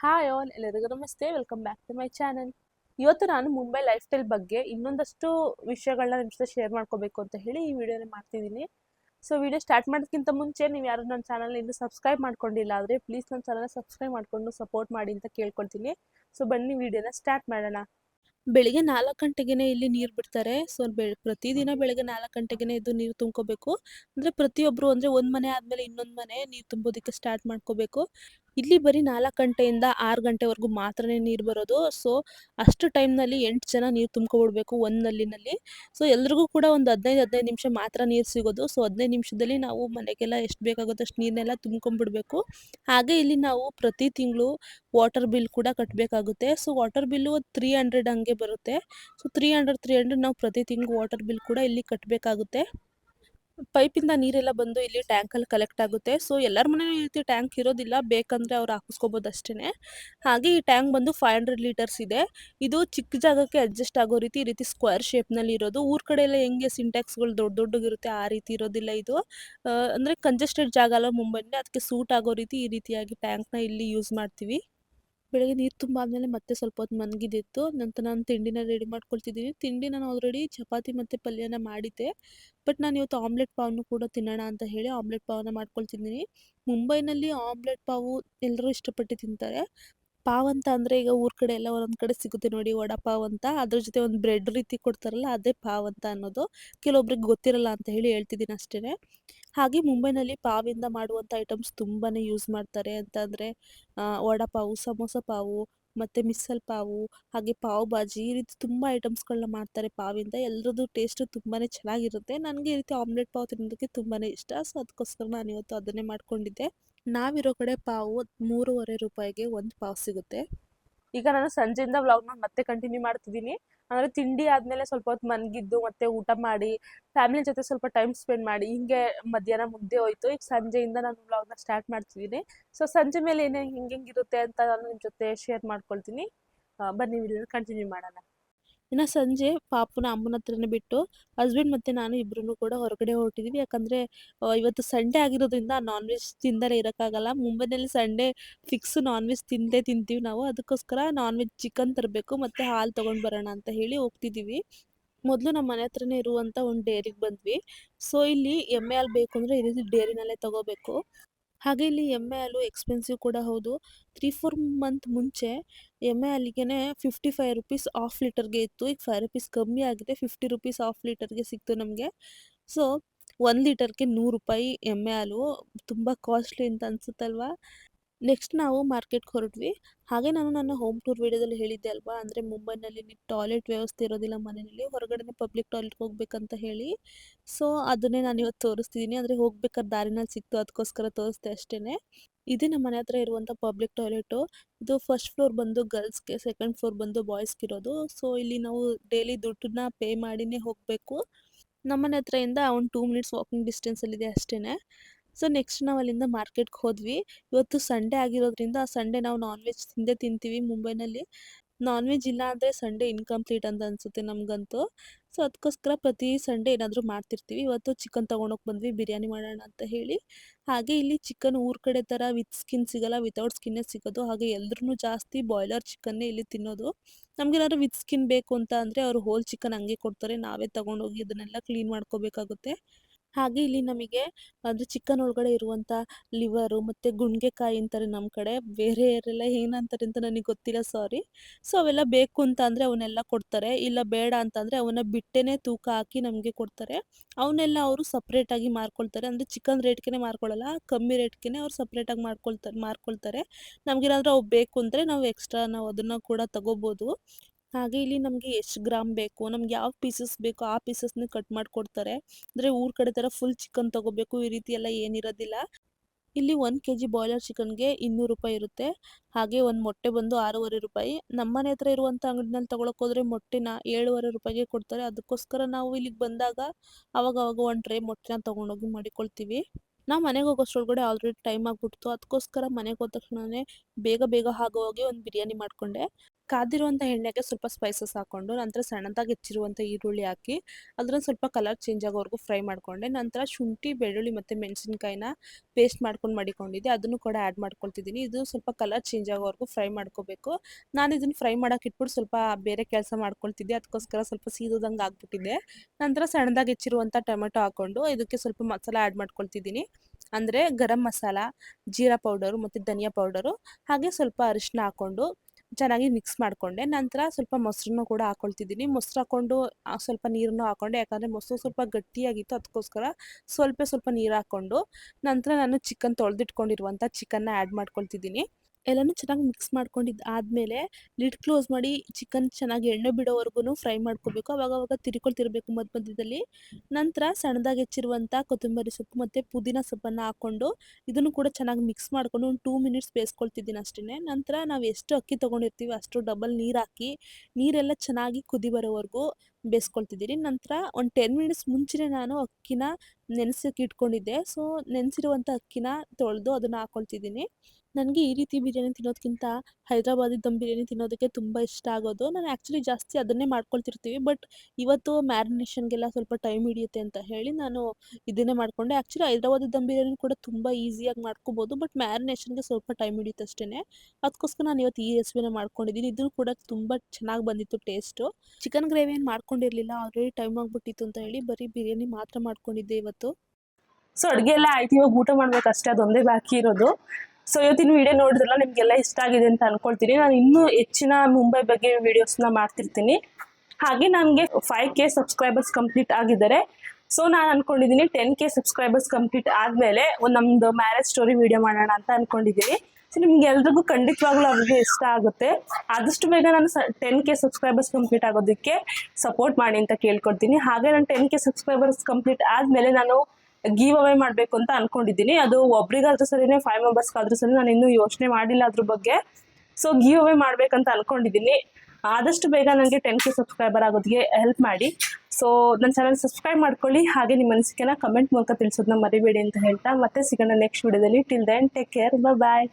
Hi all ಎಲ್ಲರಿಗೂ ನಮಸ್ತೆ. Welcome back to my channel ಇವತ್ತು ನಾನು ಮುಂಬೈ ಲೈಫ್ ಸ್ಟೈಲ್ ಬಗ್ಗೆ ಇನ್ನೊಂದಷ್ಟು ವಿಷಯಗಳನ್ನ ನಿಮ್ಮ ಜೊತೆ ಶೇರ್ ಮಾಡ್ಕೋಬೇಕು ಅಂತ ಹೇಳಿ ಈ ವಿಡಿಯೋನ ಮಾಡ್ತಿದ್ದೀನಿ. ಸೊ ವಿಡಿಯೋ ಸ್ಟಾರ್ಟ್ ಮಾಡೋದಕ್ಕಿಂತ ಮುಂಚೆ ನೀವು ಯಾರು ನನ್ನ ಚಾನಲ್ ಇನ್ನೂ ಸಬ್ಸ್ಕ್ರೈಬ್ ಮಾಡ್ಕೊಂಡಿಲ್ಲ ಆದರೆ ಪ್ಲೀಸ್ ನನ್ನ ಚಾನಲ್ ಸಬ್ಸ್ಕ್ರೈಬ್ ಮಾಡಿಕೊಂಡು ಸಪೋರ್ಟ್ ಮಾಡಿ ಅಂತ ಕೇಳ್ಕೊಳ್ತೀನಿ. ಸೊ ಬನ್ನಿ ವಿಡಿಯೋನ ಸ್ಟಾರ್ಟ್ ಮಾಡೋಣ. ಬೆಳಿಗ್ಗೆ ನಾಲ್ಕು ಗಂಟೆಗೆ ಇಲ್ಲಿ ನೀರು ಬಿಡ್ತಾರೆ. ಸೊ ಬೆ, ಪ್ರತಿದಿನ ಬೆಳಗ್ಗೆ ನಾಲ್ಕು ಗಂಟೆಗೆ ಇದು ನೀರು ತುಂಬ್ಕೋಬೇಕು. ಅಂದರೆ ಪ್ರತಿಯೊಬ್ಬರು ಅಂದರೆ ಒಂದು ಮನೆ ಆದಮೇಲೆ ಇನ್ನೊಂದು ಮನೆ ನೀರು ತುಂಬೋದಕ್ಕೆ ಸ್ಟಾರ್ಟ್ ಮಾಡ್ಕೋಬೇಕು. ಇಲ್ಲಿ ಬರೀ ನಾಲ್ಕು ಗಂಟೆಯಿಂದ ಆರು ಗಂಟೆವರೆಗೂ ಮಾತ್ರನೇ ನೀರು ಬರೋದು. ಸೊ, ಅಷ್ಟು ಟೈಮ್ನಲ್ಲಿ ಎಂಟು ಜನ ನೀರು ತುಂಬ್ಕೊಬಿಡ್ಬೇಕು ಒಂದು ನಲ್ಲಿನಲ್ಲಿ. ಸೊ, ಎಲ್ರಿಗೂ ಕೂಡ ಒಂದು ಹದಿನೈದು ಹದಿನೈದು ನಿಮಿಷ ಮಾತ್ರ ನೀರು ಸಿಗೋದು. ಸೊ, ಹದಿನೈದು ನಿಮಿಷದಲ್ಲಿ ನಾವು ಮನೆಗೆಲ್ಲ ಎಷ್ಟು ಬೇಕಾಗುತ್ತೋ ಅಷ್ಟು ನೀರನ್ನೆಲ್ಲ ತುಂಬ್ಕೊಂಡ್ಬಿಡ್ಬೇಕು ಹಾಗೆ ಇಲ್ಲಿ ನಾವು ಪ್ರತಿ ತಿಂಗಳು ವಾಟರ್ ಬಿಲ್ ಕೂಡ ಕಟ್ಟಬೇಕಾಗುತ್ತೆ so, water bill three hundred ಹಂಗೆ ಬರುತ್ತೆ. So, three hundred three hundred ನಾವು ಪ್ರತಿ ತಿಂಗಳು ವಾಟರ್ ಬಿಲ್ ಕೂಡ ಇಲ್ಲಿ ಕಟ್ಟಬೇಕಾಗುತ್ತೆ ಪೈಪಿಂದ ನೀರೆಲ್ಲ ಬಂದು ಇಲ್ಲಿ ಟ್ಯಾಂಕಲ್ಲಿ ಕಲೆಕ್ಟ್ ಆಗುತ್ತೆ. ಸೊ, ಎಲ್ಲರ ಮನೆ ಈ ರೀತಿ ಟ್ಯಾಂಕ್ ಇರೋದಿಲ್ಲ. ಬೇಕಂದರೆ ಅವ್ರು ಹಾಕಿಸ್ಕೋಬೋದು ಅಷ್ಟೇ ಹಾಗೆ ಈ ಟ್ಯಾಂಕ್ ಬಂದು ಫೈವ್ ಹಂಡ್ರೆಡ್ ಲೀಟರ್ಸ್ ಇದೆ. ಇದು ಚಿಕ್ಕ ಜಾಗಕ್ಕೆ ಅಡ್ಜಸ್ಟ್ ಆಗೋ ರೀತಿ ಈ ರೀತಿ ಸ್ಕ್ವೇರ್ ಶೇಪ್ನಲ್ಲಿ ಇರೋದು. ಊರ ಕಡೆ ಎಲ್ಲ ಹೆಂಗೆ ಸಿಂಟ್ಯಾಕ್ಸ್ಗಳು ದೊಡ್ಡ ದೊಡ್ಡಗಿರುತ್ತೆ ಆ ರೀತಿ ಇರೋದಿಲ್ಲ ಇದು. ಅಂದ್ರೆ ಕಂಜೆಸ್ಟೆಡ್ ಜಾಗ ಅಲ್ಲ ಮುಂಬೈನಲ್ಲಿ. ಅದಕ್ಕೆ ಸೂಟ್ ಆಗೋ ರೀತಿ ಈ ರೀತಿಯಾಗಿ ಟ್ಯಾಂಕ್ನ ಇಲ್ಲಿ ಯೂಸ್ ಮಾಡ್ತೀವಿ. ಬೆಳಗ್ಗೆ ನೀರು ತುಂಬಾದ್ಮೇಲೆ ಮತ್ತೆ ಸ್ವಲ್ಪ ಹೊತ್ತು ಮನಗಿದ್ದಿತ್ತು ನಂತರ ನಾನು ತಿಂಡಿನ ರೆಡಿ ಮಾಡ್ಕೊಳ್ತಿದ್ದೀನಿ ತಿಂಡಿ ನಾನು ಆಲ್ರೆಡಿ ಚಪಾತಿ ಮತ್ತು ಪಲ್ಯನ ಮಾಡಿದ್ದೆ. ಬಟ್ ನಾನು ಇವತ್ತು ಆಮ್ಲೆಟ್ ಪಾವ್ನು ಕೂಡ ತಿನ್ನೋಣ ಅಂತ ಹೇಳಿ ಆಮ್ಲೆಟ್ ಪಾವನ್ನ ಮಾಡ್ಕೊಳ್ತಿದ್ದೀನಿ ಮುಂಬೈನಲ್ಲಿ ಆಮ್ಲೆಟ್ ಪಾವು ಎಲ್ಲರೂ ಇಷ್ಟಪಟ್ಟು ತಿಂತಾರೆ. ಪಾವ್ ಅಂತ ಅಂದರೆ ಈಗ ಊರ ಕಡೆ ಎಲ್ಲ ಒಂದೊಂದು ಕಡೆ ಸಿಗುತ್ತೆ ನೋಡಿ ವಡ ಪಾವ್ ಅಂತ. ಅದ್ರ ಜೊತೆ ಒಂದು ಬ್ರೆಡ್ ರೀತಿ ಕೊಡ್ತಾರಲ್ಲ, ಅದೇ ಪಾವ್ ಅಂತ ಅನ್ನೋದು. ಕೆಲವೊಬ್ರಿಗೆ ಗೊತ್ತಿರಲ್ಲ ಅಂತ ಹೇಳಿ ಹೇಳ್ತಿದ್ದೀನಿ ಅಷ್ಟೇ ಹಾಗೆ ಮುಂಬೈನಲ್ಲಿ ಪಾವಿಂದ ಮಾಡುವಂಥ ಐಟಮ್ಸ್ ತುಂಬಾ ಯೂಸ್ ಮಾಡ್ತಾರೆ. ಅಂತಂದರೆ ವಡ ಪಾವು, ಸಮೋಸ ಪಾವು, ಮತ್ತು ಮಿಸ್ಸಲ್ ಪಾವು, ಹಾಗೆ ಪಾವ್ ಬಾಜಿ, ಈ ರೀತಿ ತುಂಬ ಐಟಮ್ಸ್ಗಳನ್ನ ಮಾಡ್ತಾರೆ ಪಾವಿಂದ. ಎಲ್ಲರದ್ದು ಟೇಸ್ಟು ತುಂಬಾ ಚೆನ್ನಾಗಿರುತ್ತೆ. ನನಗೆ ಈ ರೀತಿ ಆಮ್ಲೆಟ್ ಪಾವ್ ತಿನ್ನೋದಕ್ಕೆ ತುಂಬಾ ಇಷ್ಟ. ಸೊ ಅದಕ್ಕೋಸ್ಕರ ನಾನು ಇವತ್ತು ಅದನ್ನೇ ಮಾಡ್ಕೊಂಡಿದ್ದೆ. ನಾವಿರೋ ಕಡೆ ಪಾವು ಮೂರುವರೆ ರೂಪಾಯಿಗೆ ಒಂದು ಪಾವ್ ಸಿಗುತ್ತೆ. ಈಗ ನಾನು ಸಂಜೆಯಿಂದ ವ್ಲಾಗ್ನ ಮತ್ತೆ ಕಂಟಿನ್ಯೂ ಮಾಡ್ತಿದ್ದೀನಿ. ಅಂದರೆ ತಿಂಡಿ ಆದಮೇಲೆ ಸ್ವಲ್ಪ ಹೊತ್ತು ಮನ್ಗಿದ್ದು ಮತ್ತೆ ಊಟ ಮಾಡಿ ಫ್ಯಾಮಿಲಿ ಜೊತೆ ಸ್ವಲ್ಪ ಟೈಮ್ ಸ್ಪೆಂಡ್ ಮಾಡಿ, ಹಿಂಗೆ ಮಧ್ಯಾಹ್ನ ಮುದ್ದೆ ಹೋಯ್ತು. ಈಗ ಸಂಜೆಯಿಂದ ನಾನು ವ್ಲಾಗ್ನ ಸ್ಟಾರ್ಟ್ ಮಾಡ್ತಿದ್ದೀನಿ. ಸೊ ಸಂಜೆ ಮೇಲೆ ಏನೇ ಹಿಂಗೆ ಹಿಂಗಿರುತ್ತೆ ಅಂತ ನಾನು ನಿಮ್ಮ ಜೊತೆ ಶೇರ್ ಮಾಡ್ಕೊಳ್ತೀನಿ. ಬನ್ನಿ, ವಿಡಿಯೋನ ಕಂಟಿನ್ಯೂ ಮಾಡೋಣ. ಇನ್ನು ಸಂಜೆ ಪಾಪುನ ಅಮ್ಮನ ಹತ್ರನೇ ಬಿಟ್ಟು ಹಸ್ಬೆಂಡ್ ಮತ್ತು ನಾನು ಇಬ್ಬರೂ ಕೂಡ ಹೊರಗಡೆ ಹೊರಟಿದ್ದೀವಿ ಯಾಕಂದರೆ ಇವತ್ತು ಸಂಡೇ ಆಗಿರೋದ್ರಿಂದ ನಾನ್ ವೆಜ್ ತಿಂದಲೇ ಇರೋಕ್ಕಾಗಲ್ಲ. ಮುಂಬೈನಲ್ಲಿ ಸಂಡೇ ಫಿಕ್ಸ್ ನಾನ್ ವೆಜ್ ತಿಂದೇ ತಿಂತೀವಿ ನಾವು. ಅದಕ್ಕೋಸ್ಕರ ನಾನ್ ವೆಜ್ ಚಿಕನ್ ತರಬೇಕು ಮತ್ತು ಹಾಲು ತೊಗೊಂಡು ಬರೋಣ ಅಂತ ಹೇಳಿ ಹೋಗ್ತಿದ್ದೀವಿ ಮೊದಲು ನಮ್ಮ ಮನೆ ಹತ್ರನೇ ಇರುವಂಥ ಒಂದು ಡೇರಿಗೆ ಬಂದ್ವಿ. ಸೊ ಇಲ್ಲಿ ಎಮ್ಮೆ ಹಾಲು ಬೇಕು ಅಂದರೆ ರೀತಿ ಡೇರಿನಲ್ಲೇ ತಗೋಬೇಕು. ಹಾಗೆ ಇಲ್ಲಿ ಎಮ್ಮೆ ಹಾಲು ಎಕ್ಸ್ಪೆನ್ಸಿವ್ ಕೂಡ ಹೌದು. ತ್ರೀ ಫೋರ್ ಮಂತ್ ಮುಂಚೆ ಎಮ್ಮೆ ಹಾಲಿಗೆ ಫಿಫ್ಟಿ ಫೈವ್ ರುಪೀಸ್ ಆಫ್ ಲೀಟರ್ಗೆ ಇತ್ತು. ಈಗ ಫೈವ್ ರುಪೀಸ್ ಕಮ್ಮಿ ಆಗಿದೆ. ಫಿಫ್ಟಿ ರುಪೀಸ್ ಆಫ್ ಲೀಟರ್ಗೆ ಸಿಕ್ತು ನಮಗೆ. ಸೊ ಒಂದು ಲೀಟರ್ಗೆ ನೂರು ರೂಪಾಯಿ ಎಮ್ಮೆ ಹಾಲು. ತುಂಬ ಕಾಸ್ಟ್ಲಿ ಅಂತ ಅನ್ಸುತ್ತಲ್ವಾ? ನೆಕ್ಸ್ಟ್ ನಾವು ಮಾರ್ಕೆಟ್ಗೆ ಹೊರಟ್ವಿ. ಹಾಗೆ ನಾನು ನನ್ನ ಹೋಮ್ ಟೂರ್ ವಿಡಿಯೋದಲ್ಲಿ ಹೇಳಿದ್ದೆ ಅಲ್ವಾ? ಅಂದರೆ ಮುಂಬೈನಲ್ಲಿ ಟಾಯ್ಲೆಟ್ ವ್ಯವಸ್ಥೆ ಇರೋದಿಲ್ಲ ಮನೆಯಲ್ಲಿ ಹೊರಗಡೆ ಪಬ್ಲಿಕ್ ಟಾಯ್ಲೆಟ್ಗೆ ಹೋಗ್ಬೇಕಂತ ಹೇಳಿ. ಸೊ ಅದನ್ನೇ ನಾನು ಇವತ್ತು ತೋರಿಸ್ತಿದ್ದೀನಿ ಅಂದರೆ ಹೋಗ್ಬೇಕಾದ್ರೆ ದಾರಿನಲ್ಲಿ ಸಿಕ್ತು ಅದಕ್ಕೋಸ್ಕರ ತೋರಿಸ್ದೆ ಅಷ್ಟೇ ಇದೇ ನಮ್ಮ ಮನೆ ಹತ್ರ ಇರುವಂಥ ಪಬ್ಲಿಕ್ ಟಾಯ್ಲೆಟು ಇದು ಫಸ್ಟ್ ಫ್ಲೋರ್ ಬಂದು ಗರ್ಲ್ಸ್ಗೆ ಸೆಕೆಂಡ್ ಫ್ಲೋರ್ ಬಂದು ಬಾಯ್ಸ್ಗೆ ಇರೋದು. ಸೊ ಇಲ್ಲಿ ನಾವು ಡೈಲಿ ದುಡ್ಡನ್ನ ಪೇ ಮಾಡಿನೇ ಹೋಗಬೇಕು. ನಮ್ಮನೆ ಹತ್ರದಿಂದ ಒಂದು ಟೂ ಮಿನಿಟ್ಸ್ ವಾಕಿಂಗ್ ಡಿಸ್ಟೆನ್ಸಲ್ಲಿದೆ ಅಷ್ಟೇ ಸೊ ನೆಕ್ಸ್ಟ್ ನಾವು ಅಲ್ಲಿಂದ ಮಾರ್ಕೆಟ್ಗೆ ಹೋದ್ವಿ. ಇವತ್ತು ಸಂಡೇ ಆಗಿರೋದ್ರಿಂದ ಆ ಸಂಡೇ ನಾವು ನಾನ್ ವೆಜ್ ತಿಂದೇ ತಿಂತೀವಿ ಮುಂಬೈನಲ್ಲಿ. ನಾನ್ ವೆಜ್ ಇಲ್ಲ ಅಂದರೆ ಸಂಡೇ ಇನ್ಕಂಪ್ಲೀಟ್ ಅಂತ ಅನಿಸುತ್ತೆ ನಮಗಂತೂ. ಸೊ ಅದಕ್ಕೋಸ್ಕರ ಪ್ರತಿ ಸಂಡೇ ಏನಾದರೂ ಮಾಡ್ತಿರ್ತೀವಿ. ಇವತ್ತು ಚಿಕನ್ ತೊಗೊಂಡೋಗಿ ಬಂದ್ವಿ, ಬಿರಿಯಾನಿ ಮಾಡೋಣ ಅಂತ ಹೇಳಿ. ಹಾಗೆ ಇಲ್ಲಿ ಚಿಕನ್ ಊರ ಕಡೆ ಥರ ವಿತ್ ಸ್ಕಿನ್ ಸಿಗಲ್ಲ ವಿತೌಟ್ ಸ್ಕಿನ್ನೇ ಸಿಗೋದು. ಹಾಗೆ ಎಲ್ಲರೂ ಜಾಸ್ತಿ ಬಾಯ್ಲರ್ ಚಿಕನ್ನೇ ಇಲ್ಲಿ ತಿನ್ನೋದು. ನಮಗೇನಾದ್ರು ವಿತ್ ಸ್ಕಿನ್ ಬೇಕು ಅಂತ ಅಂದರೆ ಅವರು ಹೋಲ್ ಚಿಕನ್ ಹಂಗೆ ಕೊಡ್ತಾರೆ. ನಾವೇ ತೊಗೊಂಡೋಗಿ ಅದನ್ನೆಲ್ಲ ಕ್ಲೀನ್ ಮಾಡ್ಕೋಬೇಕಾಗುತ್ತೆ. ಹಾಗೆ ಇಲ್ಲಿ ನಮಗೆ ಅಂದರೆ ಚಿಕನ್ ಒಳಗಡೆ ಇರುವಂಥ ಲಿವರು ಮತ್ತು ಗುಣ್ಗೆಕಾಯಿ ಅಂತಾರೆ ನಮ್ಮ ಕಡೆ. ಬೇರೆ ಯಾರೆಲ್ಲ ಏನಂತಾರೆ ಅಂತ ನನಗೆ ಗೊತ್ತಿಲ್ಲ ಸಾರಿ ಸೊ ಅವೆಲ್ಲ ಬೇಕು ಅಂತ ಅಂದರೆ ಅವನ್ನೆಲ್ಲ ಕೊಡ್ತಾರೆ. ಇಲ್ಲ ಬೇಡ ಅಂತಂದರೆ ಅವನ್ನ ಬಿಟ್ಟೇ ತೂಕ ಹಾಕಿ ನಮಗೆ ಕೊಡ್ತಾರೆ. ಅವನ್ನೆಲ್ಲ ಅವರು ಸಪ್ರೇಟಾಗಿ ಮಾರ್ಕೊಳ್ತಾರೆ. ಅಂದರೆ ಚಿಕನ್ ರೇಟ್ಗೆ ಮಾರ್ಕೊಳ್ಳಲ್ಲ ಕಮ್ಮಿ ರೇಟ್ಗೆ ಅವ್ರು ಸಪ್ರೇಟಾಗಿ ಮಾಡ್ಕೊಳ್ತಾರೆ ಮಾರ್ಕೊಳ್ತಾರೆ. ನಮಗೇನಾದರೂ ಅವು ಬೇಕು ಅಂದರೆ ನಾವು ಎಕ್ಸ್ಟ್ರಾ ನಾವು ಅದನ್ನು ಕೂಡ ತಗೋಬೋದು. ಹಾಗೆ ಇಲ್ಲಿ ನಮಗೆ ಎಷ್ಟು ಗ್ರಾಮ್ ಬೇಕು, ನಮ್ಗೆ ಯಾವ ಪೀಸಸ್ ಬೇಕು ಆ ಪೀಸಸ್ನ ಕಟ್ ಮಾಡ್ಕೊಡ್ತಾರೆ. ಅಂದರೆ ಊರ ಕಡೆ ಥರ ಫುಲ್ ಚಿಕನ್ ತಗೋಬೇಕು, ಈ ರೀತಿ ಎಲ್ಲ ಏನಿರೋದಿಲ್ಲ. ಇಲ್ಲಿ ಒನ್ ಕೆ ಜಿ ಬಾಯ್ಲರ್ ಚಿಕನ್ಗೆ ಇನ್ನೂರು ರೂಪಾಯಿ ಇರುತ್ತೆ. ಹಾಗೆ ಒಂದು ಮೊಟ್ಟೆ ಬಂದು ಆರೂವರೆ ರೂಪಾಯಿ. ನಮ್ಮನೆ ಹತ್ರ ಇರುವಂಥ ಅಂಗಡಿನಲ್ಲಿ ತೊಗೊಳಕ್ಕೆ ಹೋದ್ರೆ ಮೊಟ್ಟೆನ ಏಳುವರೆ ರೂಪಾಯಿಗೆ ಕೊಡ್ತಾರೆ. ಅದಕ್ಕೋಸ್ಕರ ನಾವು ಇಲ್ಲಿಗೆ ಬಂದಾಗ ಅವಾಗ ಅವಾಗ ಒಂದು ಟ್ರೇ ಮೊಟ್ಟೆನ ತೊಗೊಂಡೋಗಿ ಮಾಡಿಕೊಳ್ತೀವಿ. ನಾವು ಮನೆಗೆ ಹೋಗೋಷ್ಟೊಳಗಡೆ ಆಲ್ರೆಡಿ ಟೈಮ್ ಆಗಿಬಿಡ್ತು. ಅದಕ್ಕೋಸ್ಕರ ಮನೆಗೆ ಹೋದ ತಕ್ಷಣವೇ ಬೇಗ ಬೇಗ ಆಗೋವಾಗೆ ಒಂದು ಬಿರಿಯಾನಿ ಮಾಡಿಕೊಂಡೆ. ಕಾದಿರುವಂಥ ಎಣ್ಣೆಗೆ ಸ್ವಲ್ಪ ಸ್ಪೈಸಸ್ ಹಾಕ್ಕೊಂಡು ನಂತರ ಸಣ್ಣದಾಗಿ ಹೆಚ್ಚಿರುವಂಥ ಈರುಳ್ಳಿ ಹಾಕಿ ಅದನ್ನು ಸ್ವಲ್ಪ ಕಲರ್ ಚೇಂಜ್ ಆಗೋವರೆಗೂ ಫ್ರೈ ಮಾಡಿಕೊಂಡೆ. ನಂತರ ಶುಂಠಿ, ಬೆಳ್ಳುಳ್ಳಿ ಮತ್ತು ಮೆಣಸಿನ್ಕಾಯಿನ ಪೇಸ್ಟ್ ಮಾಡ್ಕೊಂಡು ಮಾಡಿಕೊಂಡಿದ್ದೆ. ಅದನ್ನು ಕೂಡ ಆ್ಯಡ್ ಮಾಡ್ಕೊಳ್ತಿದ್ದೀನಿ. ಇದು ಸ್ವಲ್ಪ ಕಲರ್ ಚೇಂಜ್ ಆಗೋವರೆಗೂ ಫ್ರೈ ಮಾಡ್ಕೋಬೇಕು. ನಾನು ಇದನ್ನು ಫ್ರೈ ಮಾಡೋಕೆ ಇಟ್ಬಿಟ್ಟು ಸ್ವಲ್ಪ ಬೇರೆ ಕೆಲಸ ಮಾಡ್ಕೊಳ್ತಿದ್ದೆ. ಅದಕ್ಕೋಸ್ಕರ ಸ್ವಲ್ಪ ಸೀದೋದಂಗೆ ಆಗ್ಬಿಟ್ಟಿದೆ. ನಂತರ ಸಣ್ಣದಾಗಿ ಹೆಚ್ಚಿರುವಂಥ ಟೊಮೆಟೊ ಹಾಕ್ಕೊಂಡು ಇದಕ್ಕೆ ಸ್ವಲ್ಪ ಮಸಾಲ ಆ್ಯಡ್ ಮಾಡ್ಕೊಳ್ತಿದ್ದೀನಿ. ಅಂದರೆ ಗರಂ ಮಸಾಲ, ಜೀರಾ ಪೌಡರು ಮತ್ತು ಧನಿಯಾ ಪೌಡರು ಹಾಗೆ ಸ್ವಲ್ಪ ಅರಿಶಿನ ಹಾಕ್ಕೊಂಡು ಚೆನ್ನಾಗಿ ಮಿಕ್ಸ್ ಮಾಡಿಕೊಂಡೆ. ನಂತರ ಸ್ವಲ್ಪ ಮೊಸರನ್ನು ಕೂಡ ಹಾಕ್ಕೊಳ್ತಿದ್ದೀನಿ ಮೊಸರು ಹಾಕ್ಕೊಂಡು ಸ್ವಲ್ಪ ನೀರನ್ನು ಹಾಕ್ಕೊಂಡೆ ಯಾಕಂದರೆ ಮೊಸರು ಸ್ವಲ್ಪ ಗಟ್ಟಿಯಾಗಿತ್ತು. ಅದಕ್ಕೋಸ್ಕರ ಸ್ವಲ್ಪ ಸ್ವಲ್ಪ ನೀರು ಹಾಕ್ಕೊಂಡು ನಂತರ ನಾನು ಚಿಕನ್ ತೊಳೆದಿಟ್ಕೊಂಡಿರುವಂಥ ಚಿಕನ್ನ ಆ್ಯಡ್ ಮಾಡ್ಕೊಳ್ತಿದ್ದೀನಿ. ಎಲ್ಲನೂ ಚೆನ್ನಾಗಿ ಮಿಕ್ಸ್ ಮಾಡ್ಕೊಂಡಿದ್ದು ಆದಮೇಲೆ ಲಿಡ್ ಕ್ಲೋಸ್ ಮಾಡಿ ಚಿಕನ್ ಚೆನ್ನಾಗಿ ಎಣ್ಣೆ ಬಿಡೋವರೆಗೂ ಫ್ರೈ ಮಾಡ್ಕೋಬೇಕು. ಅವಾಗ ಅವಾಗ ತಿರ್ಕೊಳ್ತಿರ್ಬೇಕು ಮಧ್ಯ ಮಧ್ಯದಲ್ಲಿ. ನಂತರ ಸಣ್ಣದಾಗಿ ಹೆಚ್ಚಿರುವಂಥ ಕೊತ್ತಂಬರಿ ಸೊಪ್ಪು ಮತ್ತು ಪುದೀನ ಸೊಪ್ಪನ್ನು ಹಾಕ್ಕೊಂಡು ಇದನ್ನು ಕೂಡ ಚೆನ್ನಾಗಿ ಮಿಕ್ಸ್ ಮಾಡ್ಕೊಂಡು ಒಂದು ಟೂ ಮಿನಿಟ್ಸ್ ಬೇಯಿಸ್ಕೊಳ್ತಿದ್ದೀನಿ ಅಷ್ಟೇ ನಂತರ ನಾವು ಎಷ್ಟು ಅಕ್ಕಿ ತೊಗೊಂಡಿರ್ತೀವಿ ಅಷ್ಟು ಡಬಲ್ ನೀರು ಹಾಕಿ ನೀರೆಲ್ಲ ಚೆನ್ನಾಗಿ ಕುದಿ ಬರೋವರೆಗೂ ಬೇಯಿಸ್ಕೊಳ್ತಿದ್ದೀನಿ ನಂತರ ಒಂದು ಟೆನ್ ಮಿನಿಟ್ಸ್ ಮುಂಚೆನೇ ನಾನು ಅಕ್ಕಿನ ನೆನೆಸಕ್ಕೆ ಇಟ್ಕೊಂಡಿದ್ದೆ. ಸೊ ನೆನೆಸಿರುವಂಥ ಅಕ್ಕಿನ ತೊಳೆದು ಅದನ್ನು ಹಾಕ್ಕೊಳ್ತಿದ್ದೀನಿ ನನಗೆ ಈ ರೀತಿ ಬಿರಿಯಾನಿ ತಿನ್ನೋದಕ್ಕಿಂತ ಹೈದ್ರಾಬಾದಿ ದಮ್ ಬಿರಿಯಾನಿ ತಿನ್ನೋದಕ್ಕೆ ತುಂಬ ಇಷ್ಟ ಆಗೋದು. ನಾನು ಆ್ಯಕ್ಚುಲಿ ಜಾಸ್ತಿ ಅದನ್ನೇ ಮಾಡ್ಕೊಳ್ತಿರ್ತೀವಿ. ಬಟ್ ಇವತ್ತು ಮ್ಯಾರಿನೇಷನ್ಗೆಲ್ಲ ಸ್ವಲ್ಪ ಟೈಮ್ ಹಿಡಿಯುತ್ತೆ ಅಂತ ಹೇಳಿ ನಾನು ಇದನ್ನೇ ಮಾಡಿಕೊಂಡೆ. ಆ್ಯಕ್ಚುಲಿ ಹೈದ್ರಾಬಾದಿ ದಮ್ ಬಿರಿಯಾನಿ ಕೂಡ ತುಂಬ ಈಸಿಯಾಗಿ ಮಾಡ್ಕೋಬೋದು. ಬಟ್ ಮ್ಯಾರಿನೇಷನ್ಗೆ ಸ್ವಲ್ಪ ಟೈಮ್ ಹಿಡಿಯುತ್ತೆ ಅಷ್ಟೇ ಅದಕ್ಕೋಸ್ಕರ ನಾನು ಇವತ್ತು ಈ ರೆಸಿಪಿನ ಮಾಡ್ಕೊಂಡಿದ್ದೀನಿ ಇದು ಕೂಡ ತುಂಬ ಚೆನ್ನಾಗಿ ಬಂದಿತ್ತು ಟೇಸ್ಟು ಚಿಕನ್ ಗ್ರೇವಿಯನ್ನು ಮಾಡ್ಕೊಂಡಿರಲಿಲ್ಲ ಆಲ್ರೆಡಿ ಟೈಮ್ ಆಗಿಬಿಟ್ಟಿತ್ತು ಅಂತ ಹೇಳಿ ಬರೀ ಬಿರಿಯಾನಿ ಮಾತ್ರ ಮಾಡ್ಕೊಂಡಿದ್ದೆ ಇವತ್ತು. ಸೊ ಅಡುಗೆ ಎಲ್ಲ ಆಯ್ತು, ಇವಾಗ ಊಟ ಮಾಡ್ಬೇಕಷ್ಟೇ, ಅದೊಂದೇ ಬಾಕಿ ಇರೋದು. ಸೊ ಇವತ್ತಿನ ವಿಡಿಯೋ ನೋಡಿದ್ರಲ್ಲ, ನಿಮಗೆಲ್ಲ ಇಷ್ಟ ಆಗಿದೆ ಅಂತ ಅನ್ಕೊಳ್ತೀನಿ. ನಾನು ಇನ್ನೂ ಹೆಚ್ಚಿನ ಮುಂಬೈ ಬಗ್ಗೆ ವಿಡಿಯೋಸ್ನ ಮಾಡ್ತಿರ್ತೀನಿ. ಹಾಗೆ ನನಗೆ ಫೈವ್ ಕೆ ಸಬ್ಸ್ಕ್ರೈಬರ್ಸ್ ಕಂಪ್ಲೀಟ್ ಆಗಿದ್ದಾರೆ. ಸೊ ನಾನು ಅನ್ಕೊಂಡಿದ್ದೀನಿ ಟೆನ್ ಕೆ ಸಬ್ಸ್ಕ್ರೈಬರ್ಸ್ ಕಂಪ್ಲೀಟ್ ಆದಮೇಲೆ ಒಂದು ನಮ್ಮದು ಮ್ಯಾರೇಜ್ ಸ್ಟೋರಿ ವಿಡಿಯೋ ಮಾಡೋಣ ಅಂತ ಅನ್ಕೊಂಡಿದ್ದೀನಿ ಸೊ ನಿಮ್ಗೆ ಎಲ್ರಿಗೂ ಖಂಡಿತವಾಗ್ಲೂ ಅವ್ರಿಗೆ ಇಷ್ಟ ಆಗುತ್ತೆ. ಆದಷ್ಟು ಬೇಗ ನಾನು ಟೆನ್ ಕೆ ಸಬ್ಸ್ಕ್ರೈಬರ್ಸ್ ಕಂಪ್ಲೀಟ್ ಆಗೋದಕ್ಕೆ ಸಪೋರ್ಟ್ ಮಾಡಿ ಅಂತ ಕೇಳ್ಕೊಡ್ತೀನಿ. ಹಾಗೆ ನಾನು ಟೆನ್ ಕೆ ಸಬ್ಸ್ಕ್ರೈಬರ್ಸ್ ಕಂಪ್ಲೀಟ್ ಆದಮೇಲೆ ನಾನು ಗೀವ್ ಅವೇ ಮಾಡಬೇಕು ಅಂತ ಅನ್ಕೊಂಡಿದ್ದೀನಿ. ಅದು ಒಬ್ರಿಗಾದ್ರೂ ಸರಿನೇ ಫೈವ್ ಮೆಂಬರ್ಸ್ಗಾದ್ರೂ ಸರಿ ನಾನು ಇನ್ನೂ ಯೋಚನೆ ಮಾಡಿಲ್ಲ ಅದ್ರ ಬಗ್ಗೆ. ಸೊ ಗೀವ್ ಅವೇ ಮಾಡ್ಬೇಕಂತ ಅನ್ಕೊಂಡಿದ್ದೀನಿ. ಆದಷ್ಟು ಬೇಗ ನನಗೆ ಟೆನ್ ಕೆ ಸಬ್ಸ್ಕ್ರೈಬರ್ ಆಗೋದಕ್ಕೆ ಹೆಲ್ಪ್ ಮಾಡಿ. ಸೊ ನನ್ನ ಚಾನಲ್ ಸಬ್ಸ್ಕ್ರೈಬ್ ಮಾಡ್ಕೊಳ್ಳಿ. ಹಾಗೆ ನಿಮ್ಮ ಅನಿಸಿಕೆನ ಕಮೆಂಟ್ ಮೂಲಕ ತಿಳಿಸೋದನ್ನ ಮರಿಬೇಡಿ ಅಂತ ಹೇಳ್ತಾ ಮತ್ತೆ ಸಿಗೋಣ ನೆಕ್ಸ್ಟ್ ವಿಡಿಯೋದಲ್ಲಿ till then take care bye